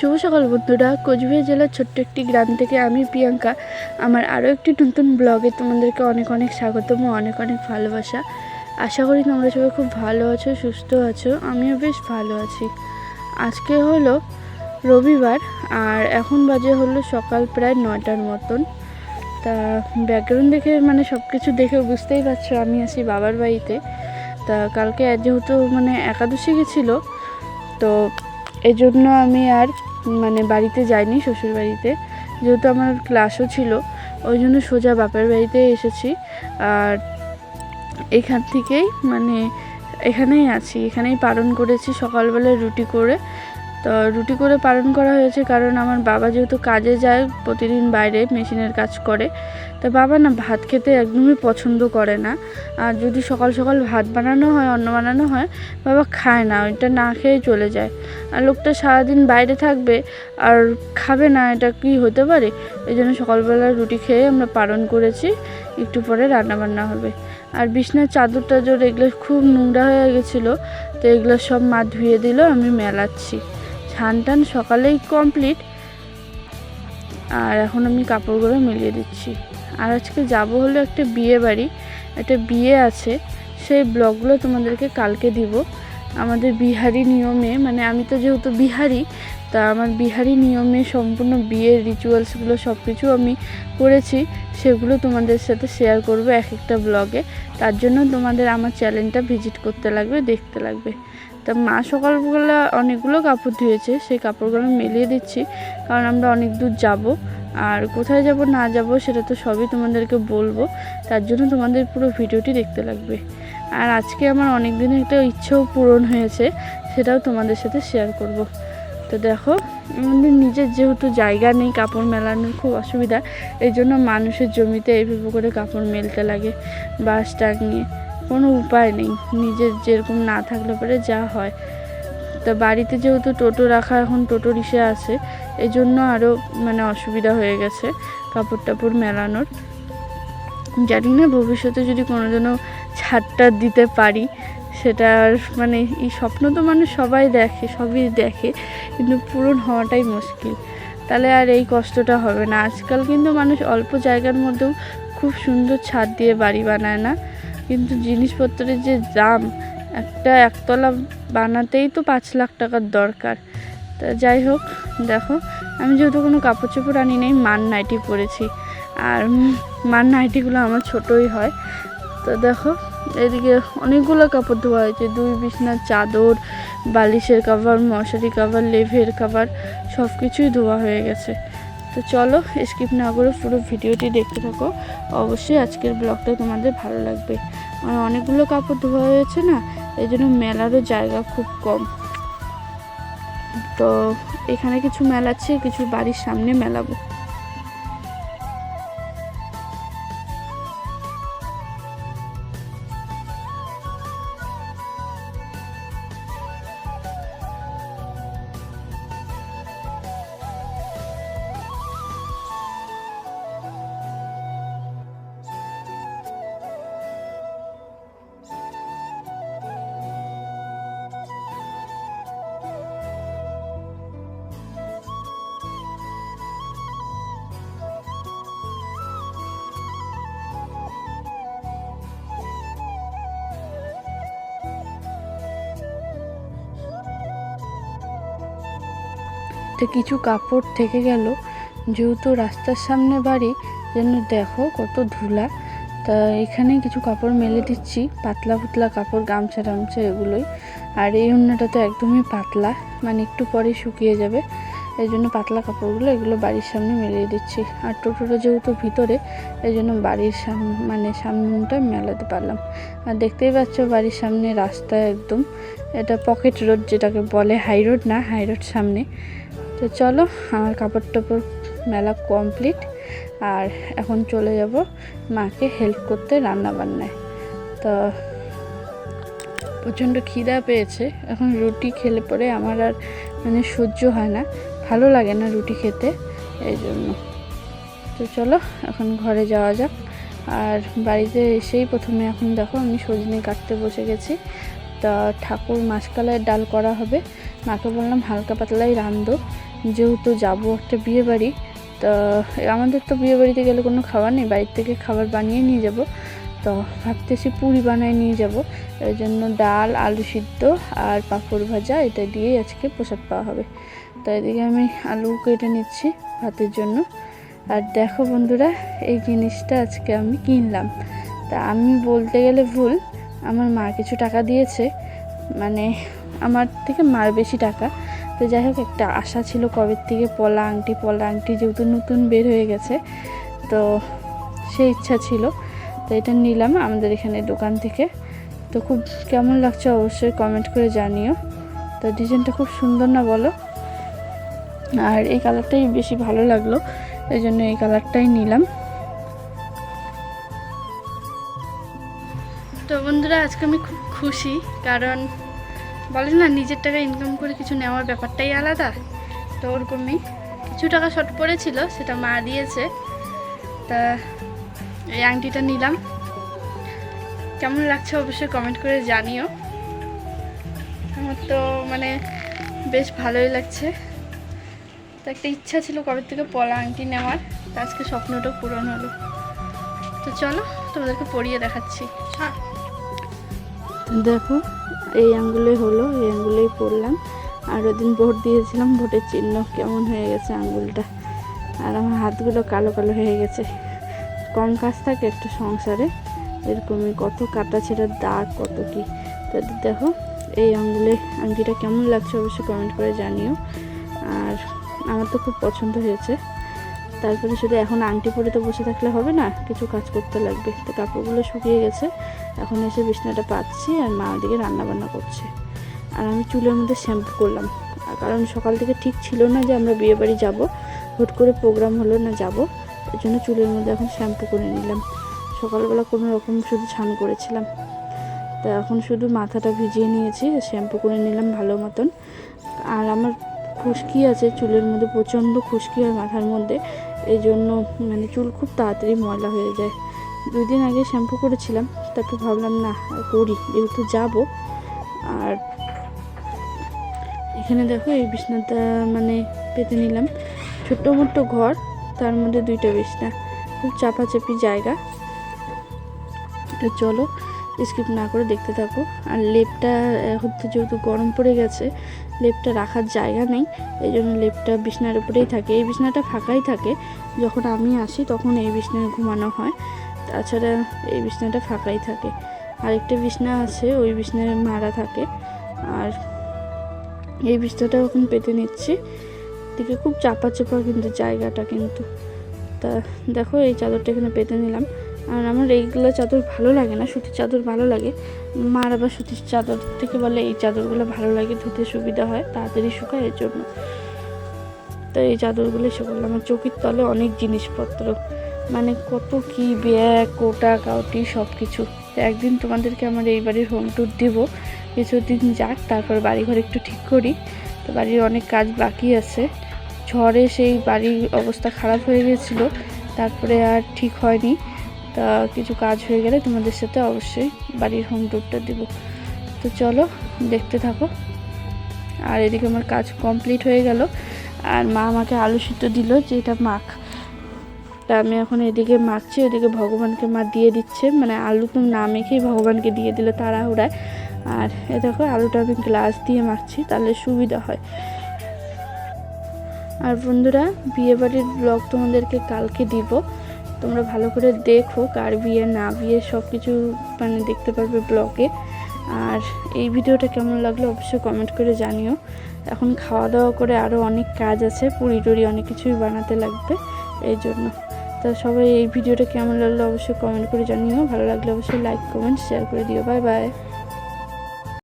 শুভ সকাল বন্ধুরা। কোচবিহার জেলার ছোট্ট একটি গ্রাম থেকে আমি প্রিয়াঙ্কা। আমার আরও একটি নতুন ব্লগে তোমাদেরকে অনেক অনেক স্বাগতম, অনেক অনেক ভালোবাসা। আশা করি তোমরা সবাই খুব ভালো আছো, সুস্থ আছো, আমিও বেশ ভালো আছি। আজকে হলো রবিবার, আর এখন বাজে হলো সকাল প্রায় নয়টার মতন। তা ব্যাকগ্রাউন্ড দেখে মানে সব কিছু দেখে বুঝতেই পারছ, আমি আছি বাবার বাড়িতে। তা কালকে যেহেতু মানে একাদশী গেছিল, তো এই জন্য আমি আর মানে বাড়িতে যাইনি, শ্বশুর বাড়িতে। যেহেতু আমার ক্লাসও ছিল, ওই জন্য সোজা বাপের বাড়িতে এসেছি। আর এখান থেকেই মানে এখানেই আছি, এখানেই পালন করেছি সকালবেলায় রুটি করে। তো রুটি করে পালন করা হয়েছে কারণ আমার বাবা যেহেতু কাজে যায়, প্রতিদিন বাইরে মেশিনের কাজ করে। তা বাবা না ভাত খেতে একদমই পছন্দ করে না। আর যদি সকাল সকাল ভাত বানানো হয়, অন্ন বানানো হয়, বাবা খায় না, ওইটা না খেয়ে চলে যায়। আর লোকটা সারাদিন বাইরে থাকবে, আর খাবে না, এটা কি হতে পারে? এই জন্য সকালবেলা রুটি খেয়ে আমরা পালন করেছি, একটু পরে রান্না বান্না হবে। আর বিছনার চাদর টাদর এগুলো খুব নোংরা হয়ে গেছিল, তো এগুলো সব মা ধুয়ে দিল, আমি মেলাচ্ছি। ছান টান সকালেই কমপ্লিট। আর এখন আমি কাপড়গুলো মিলিয়ে দিচ্ছি। আর আজকে যাব হলো একটা বিয়ে বাড়ি, একটা বিয়ে আছে, সেই ব্লগগুলো তোমাদেরকে কালকে দিব। আমাদের বিহারি নিয়মে মানে আমি তো যেহেতু বিহারি, তা আমার বিহারি নিয়মে সম্পূর্ণ বিয়ের রিচুয়ালসগুলো সব কিছু আমি করেছি, সেগুলো তোমাদের সাথে শেয়ার করব এক একটা ব্লগে তার জন্য তোমাদের আমার চ্যানেলটা ভিজিট করতে লাগবে, দেখতে লাগবে। তা মা সকালবেলা অনেকগুলো কাপড় ধুয়েছে, সেই কাপড়গুলো মেলিয়ে দিচ্ছি, কারণ আমরা অনেক দূর যাব। আর কোথায় যাব, না যাব, সেটা তো সবই তোমাদেরকে বলব। তার জন্য তোমাদের পুরো ভিডিওটি দেখতে লাগবে। আর আজকে আমার অনেক দিনের একটা ইচ্ছেও পূরণ হয়েছে, সেটাও তোমাদের সাথে শেয়ার করব। তো দেখো, আমাদের নিজের যেহেতু জায়গা নেই, কাপড় মেলানোর খুব অসুবিধা, এই জন্য মানুষের জমিতে এইভাবে করে কাপড় মেলতে লাগে বাঁশ টাঙিয়ে। কোনো উপায় নেই। নিজের যেরকম না থাকলে পরে যা হয়। তা বাড়িতে যেহেতু টোটো রাখা এখন টোটো রিসে আছে এই জন্য আরও মানে অসুবিধা হয়ে গেছে কাপড় টাপড় মেলানোর। জানি না ভবিষ্যতে যদি কোনোদিনও ছাড়টা দিতে পারি, সেটা আর মানে এই স্বপ্ন তো মানুষ সবাই দেখে, সবই দেখে, কিন্তু পূরণ হওয়াটাই মুশকিল। তাহলে আর এই কষ্টটা হবে না। আজকাল কিন্তু মানুষ অল্প জায়গার মধ্যেও খুব সুন্দর ছাদ দিয়ে বাড়ি বানায় না। কিন্তু জিনিসপত্রের যে দাম, একটা একতলা বানাতেই তো পাঁচ লাখ টাকার দরকার। তা যাই হোক, দেখো, আমি যেহেতু কোনো কাপড় চোপড় আনি নেই, মান নাইটি পরেছি। আর মান নাইটিগুলো আমার ছোটই হয়। তো দেখো, এদিকে অনেকগুলো কাপড় ধোয়া হয়েছে, দুই বিছনার চাদর, বালিশের কাভার মশারি কাভার লেভের কাভার সব কিছুই ধোয়া হয়ে গেছে। তো চলো স্কিপ না করে পুরো ভিডিওটি দেখতে থাকো। অবশ্যই আজকের ব্লগটা তোমাদের ভালো লাগবে। আর অনেকগুলো কাপড় ধোয়া হয়েছে না, এই জন্য মেলারও জায়গা খুব কম। তো এখানে কিছু মেলাচ্ছে কিছু বাড়ির সামনে মেলাবো। তো কিছু কাপড় থেকে গেল। যেহেতু রাস্তার সামনে বাড়ি, যেন দেখো কত ধুলা। তা এখানে কিছু কাপড় মেলে দিচ্ছি, পাতলা পুতলা কাপড়, গামছা টামছা এগুলোই। আর এই উন্নাটা তো একদমই পাতলা মানে একটু পরে শুকিয়ে যাবে। এই জন্য পাতলা কাপড়গুলো এগুলো বাড়ির সামনে মেলিয়ে দিচ্ছি। আর টোটোটা যেহেতু ভিতরে, এই জন্য বাড়ির সামনে মানে সামনটা মেলাতে পারলাম। আর দেখতেই পাচ্ছ বাড়ির সামনে রাস্তা একদম, এটা পকেট রোড যেটাকে বলে, হাই রোড না, হাই রোড সামনে। তো চলো, আমার কাপড় টাপড় মেলা কমপ্লিট আর এখন চলে যাব মাকে হেল্প করতে রান্না বান্নায় তো প্রচণ্ড খিদা পেয়েছে, এখন রুটি খেলে পরে আমার আর মানে সহ্য হয় না, ভালো লাগে না রুটি খেতে, এই জন্য। তো চলো, এখন ঘরে যাওয়া যাক। আর বাড়িতে এসেই প্রথমে এখন দেখো, আমি সজনে কাটতে বসে গেছি। তা ঠাকুর মাসকালের ডাল করা হবে, মাকে বললাম হালকা পাতলাই রান্ধো যেহেতু যাব একটা বিয়ে বাড়ি, তো আমাদের তো বিয়ে বাড়িতে গেলে কোনো খাবার নেই, বাড়ির থেকে খাবার বানিয়ে নিয়ে যাব। তো ভাবতেছি পুরি বানায় নিয়ে যাব, এই জন্য ডাল, আলু সিদ্ধ আর পাঁপড় ভাজা এটা দিয়েই আজকে প্রসাদ পাওয়া হবে। তো এদিকে আমি আলু কেটে নিচ্ছি ভাতের জন্য। আর দেখো বন্ধুরা, এই জিনিসটা আজকে আমি কিনলাম। তা আমি বলতে গেলে ভুল, আমার মা কিছু টাকা দিয়েছে মানে আমার থেকে মার বেশি টাকা। তো যাই হোক, একটা আশা ছিল কবের থেকে পলা আংটি পলা আংটি যেহেতু নতুন বের হয়ে গেছে, তো সেই ইচ্ছা ছিল। তো এটা নিলাম আমাদের এখানে দোকান থেকে। তো খুব কেমন লাগছে অবশ্যই কমেন্ট করে জানিও। তো ডিজাইনটা খুব সুন্দর না বলো? আর এই কালারটাই বেশি ভালো লাগল, এই জন্য এই কালারটাই নিলাম। তো বন্ধুরা, আজকে আমি খুব খুশি, কারণ বলে না, নিজের টাকা ইনকাম করে কিছু নেওয়ার ব্যাপারটাই আলাদা। তো ওরকমই কিছু টাকা শর্ট পড়েছিল, সেটা মা দিয়েছে। তা এই আংটিটা নিলাম। কেমন লাগছে অবশ্যই কমেন্ট করে জানিও। আমার তো মানে বেশ ভালোই লাগছে। তো একটা ইচ্ছা ছিল কবে থেকে পলা আংটি নেওয়ার, তা আজকে স্বপ্নটা পূরণ হলো। তো চলো তোমাদেরকে পরিয়ে দেখাচ্ছি। দেখো এই আঙ্গুলে হলো, এই আঙ্গুলেই পড়লাম। আর ওদিন ভোট দিয়েছিলাম, ভোটের চিহ্ন কেমন হয়ে গেছে আঙ্গুলটা। আর আমার হাতগুলো কালো কালো হয়ে গেছে। কম কাজ থাকে একটু সংসারে, এরকমই কত কাটা ছেঁড়ার দাগ, কত কি। তো দেখো, এই আঙ্গুলে আংটিটা কেমন লাগছে অবশ্যই কমেন্ট করে জানিও। আর আমার তো খুব পছন্দ হয়েছে। তারপরে শুধু এখন আংটি পরে তো বসে থাকলে হবে না, কিছু কাজ করতে লাগবে। তো কাপড়গুলো শুকিয়ে গেছে, এখন এসে বিছনাটা পাচ্ছি আর মা ওদিকে রান্নাবান্না করছে। আর আমি চুলের মধ্যে শ্যাম্পু করলাম। কারণ সকাল থেকে ঠিক ছিল না যে আমরা বিয়ে বাড়ি যাব, হুট করে প্রোগ্রাম হলো না যাব, এর জন্য চুলের মধ্যে এখন শ্যাম্পু করে নিলাম। সকালবেলা কোনো রকম শুধু ছান করেছিলাম। তা এখন শুধু মাথাটা ভিজিয়ে নিয়েছি, শ্যাম্পু করে নিলাম ভালো মতন। আর আমার খুশকি আছে, চুলের মধ্যে প্রচণ্ড খুশকি হয় মাথার মধ্যে। এই জন্য মানে চুল খুব তাড়াতাড়ি ময়লা হয়ে যায়। দুই দিন আগে শ্যাম্পু করেছিলাম, তারপর ভাবলাম, না করি, যেহেতু যাব। আর এখানে দেখো, এই বিছনাটা মানে পেতে নিলাম। ছোট্ট মোট্ট ঘর, তার মধ্যে দুইটা বিছনা। খুব চাপাচাপি জায়গা। তো চলো স্কিপ না করে দেখতে থাকো। আর লেপটা হচ্ছে যেহেতু গরম পড়ে গেছে, লেপটা রাখার জায়গা নেই, এই জন্য লেপটা বিছনার উপরেই থাকে। এই বিছনাটা ফাঁকাই থাকে, যখন আমি আসি তখন এই বিছনায় ঘুমানো হয়। তাছাড়া এই বিছনাটা ফাঁকাই থাকে। আরেকটা বিছনা আছে, ওই বিছনায় মারা থাকে। আর এই বিছনাটা এখন পেতে নিচ্ছি। দিকে খুব চাপা চাপা কিন্তু জায়গাটা কিন্তু। তা দেখো, এই চাদরটা এখানে পেতে নিলাম। আর আমার এইগুলো চাদর ভালো লাগে না, সুতির চাদর ভালো লাগে। মার আবার সুতির চাদর থেকে বলে এই চাদরগুলো ভালো লাগে, ধুতে সুবিধা হয়, তাড়াতাড়ি শুকায় এর জন্য। তো এই চাদরগুলো এসে করলাম আমার চোখের তলে অনেক জিনিসপত্র। মানে কত কি ব্যাগ, কোটা, কাউটি সব কিছু একদিন তোমাদেরকে আমার এই বাড়ির হোম ট্যুর দিব। কিছুদিন যাক, তারপর বাড়িঘর একটু ঠিক করি। তো বাড়ির অনেক কাজ বাকি আছে। ঝড়ে সেই বাড়ির অবস্থা খারাপ হয়ে গেছিল। তারপরে আর ঠিক হয়নি। তা কিছু কাজ হয়ে গেলে তোমাদের সাথে অবশ্যই বাড়ির হোম ট্যুরটা দিব। তো চলো, দেখতে থাকো। আর এদিকে আমার কাজ কমপ্লিট হয়ে গেল। আর মা আমাকে আলু সিদ্ধ দিল যে এটা মাখ। তা আমি এখন এদিকে মাখছি ওদিকে ভগবানকে মা দিয়ে দিচ্ছে। মানে আলু তো না মেখেই ভগবানকে দিয়ে দিল তাড়াহুড়ায়। আর এ দেখো, আলুটা আমি গ্লাস দিয়ে মাখছি, তাহলে সুবিধা হয়। আর বন্ধুরা, বিয়েবাড়ির ব্লগ তোমাদেরকে কালকে দিব। তোমরা ভালো করে দেখো কার বিয়ে, না বিয়ে সব কিছু মানে দেখতে পারবে ব্লগে। আর এই ভিডিওটা কেমন লাগল অবশ্যই কমেন্ট করে জানিও। এখন খাওয়া দাওয়া করে আরও অনেক কাজ আছে, পুরি টুরি অনেক কিছুই বানাতে লাগবে, এই জন্য। তো সবাই এই ভিডিওটা কেমন লাগল অবশ্যই কমেন্ট করে জানিও। ভালো লাগলে অবশ্যই লাইক কমেন্ট শেয়ার করে দিও। Bye bye